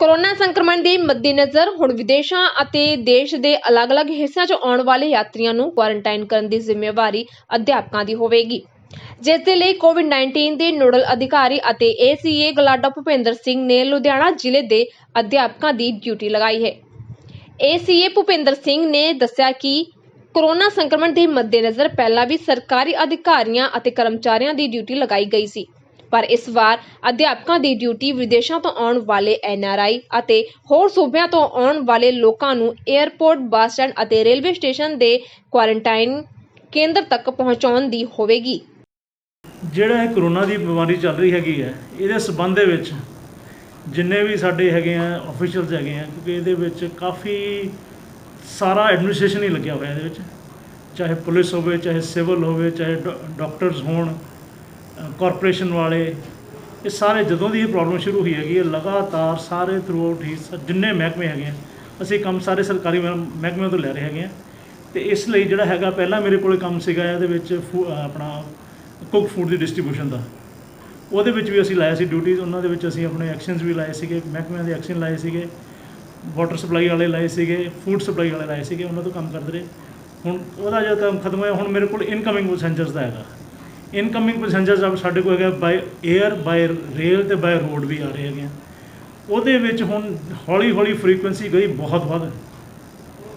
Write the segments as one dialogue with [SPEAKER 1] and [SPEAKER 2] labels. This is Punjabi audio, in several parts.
[SPEAKER 1] ਕੋਰੋਨਾ ਸੰਕਰਮਣ ਦੇ ਮੱਦੇਨਜ਼ਰ ਹੁਣ ਵਿਦੇਸ਼ਾਂ ਅਤੇ ਦੇਸ਼ ਦੇ ਅਲੱਗ-ਅਲੱਗ ਹਿੱਸਿਆਂ 'ਚ ਆਉਣ ਵਾਲੇ ਯਾਤਰੀਆਂ ਨੂੰ ਕੁਆਰੰਟਾਈਨ ਕਰਨ ਦੀ ਜ਼ਿੰਮੇਵਾਰੀ ਅਧਿਆਪਕਾਂ ਦੀ ਹੋਵੇਗੀ। ਜਿਸ ਦੇ ਲਈ ਕੋਵਿਡ-19 ਦੇ ਨੋਡਲ ਅਧਿਕਾਰੀ ਅਤੇ ਏਸੀਏ ਗਲਾਡਾ ਭੁਪਿੰਦਰ ਸਿੰਘ ਨੇ ਲੁਧਿਆਣਾ ਜ਼ਿਲ੍ਹੇ ਦੇ ਅਧਿਆਪਕਾਂ ਦੀ ਡਿਊਟੀ ਲਗਾਈ ਹੈ। ਏਸੀਏ ਭੁਪਿੰਦਰ ਸਿੰਘ ਨੇ ਦੱਸਿਆ ਕਿ ਕੋਰੋਨਾ ਸੰਕਰਮਣ ਦੇ ਮੱਦੇਨਜ਼ਰ ਪਹਿਲਾਂ ਵੀ ਸਰਕਾਰੀ ਅਧਿਕਾਰੀਆਂ ਅਤੇ ਕਰਮਚਾਰੀਆਂ ਦੀ ਡਿਊਟੀ ਲਗਾਈ ਗਈ ਸੀ। ਪਰ ਇਸ ਵਾਰ ਅਧਿਆਪਕਾਂ ਦੀ ਡਿਊਟੀ ਵਿਦੇਸ਼ਾਂ ਤੋਂ ਆਉਣ ਵਾਲੇ ਐਨਆਰਆਈ ਅਤੇ ਹੋਰ ਸੂਬਿਆਂ ਤੋਂ ਆਉਣ ਵਾਲੇ ਲੋਕਾਂ ਨੂੰ 에ਅਰਪੋਰਟ ਬੱਸ ਸਟੈਂਡ ਅਤੇ ਰੇਲਵੇ ਸਟੇਸ਼ਨ ਦੇ ਕੁਆਰੰਟਾਈਨ ਕੇਂਦਰ ਤੱਕ ਪਹੁੰਚਾਉਣ ਦੀ ਹੋਵੇਗੀ।
[SPEAKER 2] ਜਿਹੜਾ ਇਹ ਕਰੋਨਾ ਦੀ ਬਿਮਾਰੀ ਚੱਲ ਰਹੀ ਹੈਗੀ ਹੈ, ਇਹਦੇ ਸਬੰਧ ਦੇ ਵਿੱਚ ਜਿੰਨੇ ਵੀ ਸਾਡੇ ਹੈਗੇ ਆ ਆਫੀਸ਼ੀਅਲਸ ਹੈਗੇ ਆ, ਕਿਉਂਕਿ ਇਹਦੇ ਵਿੱਚ ਕਾਫੀ ਸਾਰਾ ਐਡਮਿਨਿਸਟ੍ਰੇਸ਼ਨ ਹੀ ਲੱਗਿਆ ਹੋਇਆ ਇਹਦੇ ਵਿੱਚ। ਚਾਹੇ ਪੁਲਿਸ ਹੋਵੇ, ਚਾਹੇ ਸਿਵਲ ਹੋਵੇ, ਚਾਹੇ ਡਾਕਟਰਸ ਹੋਣ ਕਾਰਪੋਰੇਸ਼ਨ ਵਾਲੇ, ਇਹ ਸਾਰੇ ਜਦੋਂ ਦੀ ਇਹ ਪ੍ਰੋਬਲਮ ਸ਼ੁਰੂ ਹੋਈ ਹੈਗੀ ਹੈ, ਲਗਾਤਾਰ ਸਾਰੇ ਥਰੂ ਆਊਟ ਹੀ ਸ- ਜਿੰਨੇ ਮਹਿਕਮੇ ਹੈਗੇ ਆ, ਅਸੀਂ ਕੰਮ ਸਾਰੇ ਸਰਕਾਰੀ ਮਹਿ- ਮਹਿਕਮਿਆਂ ਤੋਂ ਲੈ ਰਹੇ ਹੈਗੇ ਆ। ਤੇ ਇਸ ਲਈ ਜਿਹੜਾ ਹੈਗਾ, ਪਹਿਲਾਂ ਮੇਰੇ ਕੋਲੇ ਕੰਮ ਸੀਗਾ ਇਹਦੇ ਵਿੱਚ ਫੂ- ਆਪਣਾ ਕੁੱਕ ਫੂਡ ਦੀ ਡਿਸਟ੍ਰੀਬਿਊਸ਼ਨ ਦਾ। ਉਹਦੇ ਵਿੱਚ ਵੀ ਅਸੀਂ ਲਾਇਆ ਸੀ ਡਿਊਟੀਜ਼ ਉਹਨਾਂ ਦੇ ਵਿੱਚ ਅਸੀਂ ਆਪਣੇ ਐਕਸ਼ਨਸ ਵੀ ਲਾਏ ਸੀਗੇ, ਮਹਿਕਮਿਆਂ ਦੇ ਐਕਸ਼ਨ ਲਾਏ ਸੀਗੇ ਵਾਟਰ ਸਪਲਾਈ ਵਾਲੇ ਲਾਏ ਸੀਗੇ ਫੂਡ ਸਪਲਾਈ ਵਾਲੇ ਲਾਏ ਸੀਗੇ, ਉਹਨਾਂ ਤੋਂ ਕੰਮ ਕਰਦੇ ਰਹੇ। ਹੁਣ ਉਹਦਾ ਜਦ ਕੰਮ ਖਤਮ ਹੋਇਆ, ਹੁਣ ਮੇਰੇ ਕੋਲ ਇਨਕਮਿੰਗ ਪੈਸੇਂਜਰਸ ਦਾ ਹੈਗਾ। ਇਨਕਮਿੰਗ ਪੈਸੇਂਜਰਸ ਆ ਸਾਡੇ ਕੋਲ ਹੈਗਾ ਬਾਈ 에ਅਰ ਬਾਈ ਰੇਲ ਤੇ ਬਾਈ ਰੋਡ ਵੀ ਆ ਰਹੇ ਹੈਗੇ ਆ। ਉਹਦੇ ਵਿੱਚ ਹੁਣ ਹੌਲੀ ਹੌਲੀ ਫ੍ਰੀਕੁਐਂਸੀ ਗਈ ਬਹੁਤ ਵੱਧ।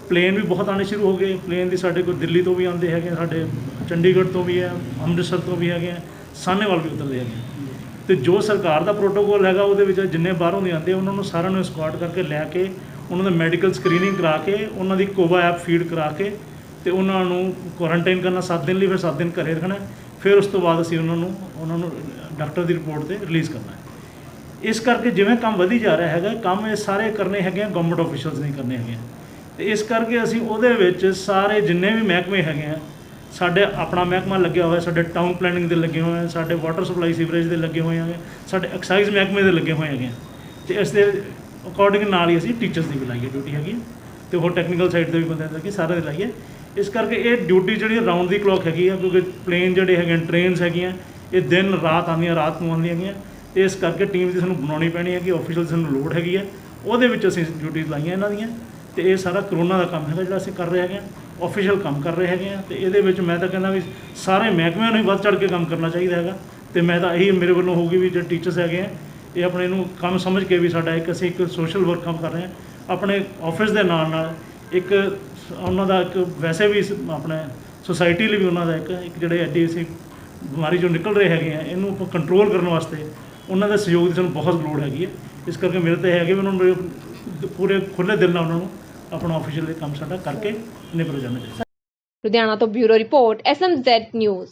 [SPEAKER 2] ਪਲੇਨ ਵੀ ਬਹੁਤ ਆਉਣੇ ਸ਼ੁਰੂ ਹੋ ਗਏ। ਪਲੇਨ ਦੀ ਸਾਡੇ ਕੋਲ ਦਿੱਲੀ ਤੋਂ ਵੀ ਆਉਂਦੇ ਹੈਗੇ ਆ, ਸਾਡੇ ਚੰਡੀਗੜ੍ਹ ਤੋਂ ਵੀ ਹੈ ਅੰਮ੍ਰਿਤਸਰ ਤੋਂ ਵੀ ਹੈਗੇ ਆ ਸਾਹਨੇਵਾਲ ਵੀ ਉਤਰਦੇ ਹੈਗੇ ਆ। ਤੇ ਜੋ ਸਰਕਾਰ ਦਾ ਪ੍ਰੋਟੋਕੋਲ ਹੈਗਾ ਉਹਦੇ ਵਿੱਚ ਜਿੰਨੇ ਬਾਹਰੋਂ ਦੇ ਆਉਂਦੇ ਆ, ਉਹਨਾਂ ਨੂੰ ਸਾਰਿਆਂ ਨੂੰ ਸਕਾਟ ਕਰਕੇ ਲੈ ਕੇ ਉਹਨਾਂ ਦਾ ਮੈਡੀਕਲ ਸਕਰੀਨਿੰਗ ਕਰਾ ਕੇ ਉਹਨਾਂ ਦੀ ਕੋਵਾ ਐਪ ਫੀਡ ਕਰਾ ਕੇ ਤੇ ਉਹਨਾਂ ਨੂੰ ਕੁਆਰੰਟਾਈਨ ਕਰਨਾ 7 ਦਿਨ ਲਈ ਫਿਰ 7 ਦਿਨ ਘਰੇ ਰੱਖਣਾ। ਫਿਰ ਉਸ ਤੋਂ ਬਾਅਦ ਅਸੀਂ ਉਹਨਾਂ ਨੂੰ ਉਹਨਾਂ ਨੂੰ ਡਾਕਟਰ ਦੀ ਰਿਪੋਰਟ ਤੇ ਰਿਲੀਜ਼ ਕਰਨਾ ਹੈ ਇਸ ਕਰਕੇ ਜਿਵੇਂ ਕੰਮ ਵਧੀ ਜਾ ਰਿਹਾ ਹੈਗਾ, ਕੰਮ ਇਹ ਸਾਰੇ ਕਰਨੇ ਹੈਗੇ ਆ ਗਵਰਨਮੈਂਟ ਆਫੀਸ਼ੀਅਲਸ ਨਹੀਂ ਕਰਨੇ ਹੈਗੇ ਆ। ਤੇ ਇਸ ਕਰਕੇ ਅਸੀਂ ਉਹਦੇ ਵਿੱਚ ਸਾਰੇ ਜਿੰਨੇ ਵੀ ਮਹਿਕਮੇ ਹੈਗੇ ਆ, ਸਾਡੇ ਆਪਣਾ ਮਹਿਕਮਾ ਲੱਗਿਆ ਹੋਇਆ, ਸਾਡੇ ਟਾਊਨ ਪਲੈਨਿੰਗ ਦੇ ਲੱਗੇ ਹੋਏ ਆ, ਸਾਡੇ ਵਾਟਰ ਸਪਲਾਈ ਸੀਵਰੇਜ ਦੇ ਲੱਗੇ ਹੋਏ ਹੈਗੇ ਸਾਡੇ ਐਕਸਾਈਜ਼ ਮਹਿਕਮੇ ਦੇ ਲੱਗੇ ਹੋਏ ਹੈਗੇ ਆ। ਤੇ ਇਸ ਦੇ ਅਕੋਰਡਿੰਗ ਨਾਲ ਹੀ ਅਸੀਂ ਟੀਚਰਸ ਦੀ ਵੀ ਲਾਈਏ ਡਿਊਟੀ ਹੈਗੀ ਹੈ ਤੇ ਹੋਰ ਟੈਕਨੀਕਲ ਸਾਈਡ ਤੇ ਵੀ ਬੰਦੇ ਲੱਗੇ ਸਾਰੇ ਦੇ ਲਾਈਏ ਇਸ ਕਰਕੇ ਇਹ ਡਿਊਟੀ ਜਿਹੜੀ ਰਾਉਂਡ ਦੀ ਕਲੌਕ ਹੈਗੀ ਆ, ਕਿਉਂਕਿ ਪਲੇਨ ਜਿਹੜੇ ਹੈਗੇ ਟ੍ਰੇਨਸ ਹੈਗੀਆਂ, ਇਹ ਦਿਨ ਰਾਤ ਆਉਂਦੀਆਂ, ਰਾਤ ਨੂੰ ਆਉਂਦੀਆਂ ਹੈਗੀਆਂ। ਤੇ ਇਸ ਕਰਕੇ ਟੀਮ ਦੀ ਸਾਨੂੰ ਬਣਾਉਣੀ ਪੈਣੀ ਹੈ ਕਿ ਆਫੀਸ਼ੀਅਲ ਸਾਨੂੰ ਲੋਡ ਹੈਗੀ ਹੈ ਉਹਦੇ ਵਿੱਚ ਅਸੀਂ ਡਿਊਟੀਆਂ ਲਾਈਆਂ ਇਹਨਾਂ ਦੀਆਂ। ਤੇ ਇਹ ਸਾਰਾ ਕਰੋਨਾ ਦਾ ਕੰਮ ਹੈਗਾ ਜਿਹੜਾ ਅਸੀਂ ਕਰ ਰਹੇ ਹੈਗੇ ਆ। ਆਫੀਸ਼ੀਅਲ ਕੰਮ ਕਰ ਰਹੇ ਹੈਗੇ ਆ। ਤੇ ਇਹਦੇ ਵਿੱਚ ਮੈਂ ਤਾਂ ਕਹਿੰਦਾ ਵੀ ਸਾਰੇ ਮਹਿਕਮਿਆਂ ਨੂੰ ਹੀ ਵੱਧ ਚੜ ਕੇ ਕੰਮ ਕਰਨਾ ਚਾਹੀਦਾ ਹੈਗਾ। ਤੇ ਮੈਂ ਤਾਂ ਇਹੀ ਮੇਰੇ ਵੱਲੋਂ ਹੋਊਗੀ ਵੀ ਜਿਹੜੇ ਟੀਚਰਸ ਹੈਗੇ ਆ, ਇਹ ਆਪਣੇ ਨੂੰ ਕੰਮ ਸਮਝ ਕੇ ਵੀ ਸਾਡਾ ਇੱਕ ਅਸੀਂ ਇੱਕ ਸੋਸ਼ਲ ਵਰਕ ਕੰਮ ਕਰ ਰਹੇ ਹਾਂ ਆਪਣੇ ਆਫਿਸ ਦੇ ਨਾਲ ਨਾਲ ਇੱਕ ਉਹਨਾਂ ਦਾ ਇੱਕ ਵੈਸੇ ਵੀ ਸ- ਆਪਣੇ ਸੋਸਾਇਟੀ ਲਈ ਵੀ ਉਹਨਾਂ ਦਾ ਇੱਕ ਇੱਕ ਜਿਹੜੇ ਐਡੀ ਅਸੀਂ ਬਿਮਾਰੀ ਜੋ ਨਿਕਲ ਰਹੇ ਹੈਗੇ ਆ, ਇਹਨੂੰ ਆਪਾਂ ਕੰਟਰੋਲ ਕਰਨ ਵਾਸਤੇ ਉਹਨਾਂ ਦੇ ਸਹਿਯੋਗ ਦੀ ਸਾਨੂੰ ਬਹੁਤ ਲੋੜ ਹੈਗੀ ਹੈ ਇਸ ਕਰਕੇ ਮੇਰੇ ਤੇ ਇਹ ਹੈ ਵੀ ਉਹਨਾਂ ਨੂੰ ਪੂਰੇ ਖੁੱਲੇ ਦਿਲ ਨਾਲ ਉਹਨਾਂ ਨੂੰ ਆਪਣਾ ਆਫੀਸ਼ੀਅਲ ਕੰਮ ਸਾਡਾ ਕਰਕੇ ਨਿਬੜ ਜਾਣਾ ਚਾਹੀਦਾ।
[SPEAKER 1] ਲੁਧਿਆਣਾ ਤੋਂ ਬਿਊਰੋ ਰਿਪੋਰਟ ਐਸਐਮਜ਼ੈਡ ਨਿਊਜ਼